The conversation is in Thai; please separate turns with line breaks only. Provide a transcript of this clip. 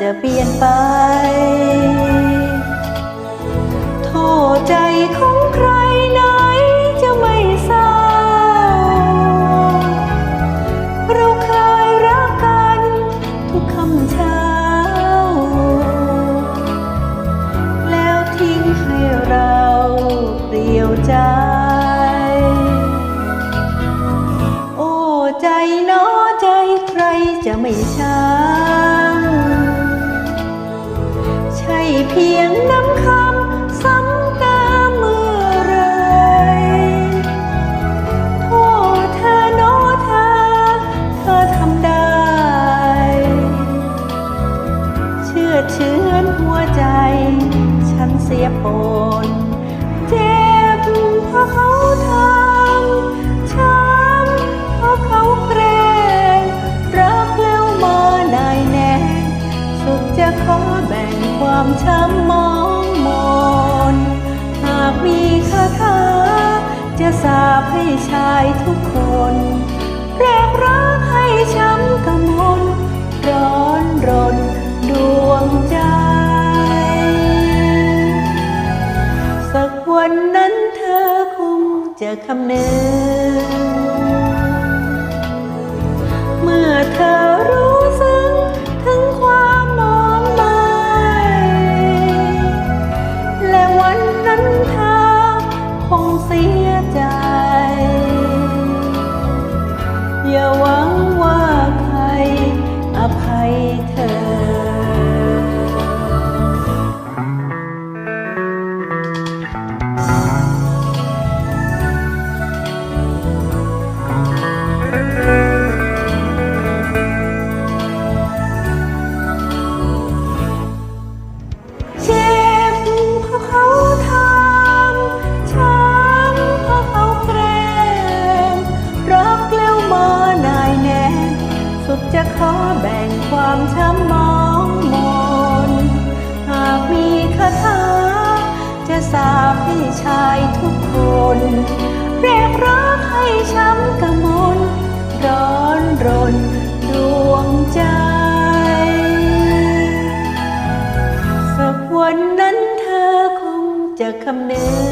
จะเปลี่ยนไป โทษใจของใครไหนจะไม่เศร้า เราเคยรักกันทุกคำเช้า แล้วทิ้งให้เราเปลี่ยวใจ โอ้ใจน้อใจใครจะไม่ช้ำ ปนเจ็บเพราะเขาทำช้ำเพราะเขาเกรงรักแล้วมานายแน่สุขจะขอแบ่งความช้ำมองมนหากมีคาถาจะสาบให้ชายทุกคนแรกรักให้ช้ำกำมลร้อนรนดวงใจ จอคำนึงเมื่อเธอ จะขอแบ่งความช้ำมองมน หากมีคาถาจะสาบให้ชายทุกคน เรียกรักให้ช้ำกำมลร้อนรนดวงใจสักวันนั้นเธอคงจะคำนึง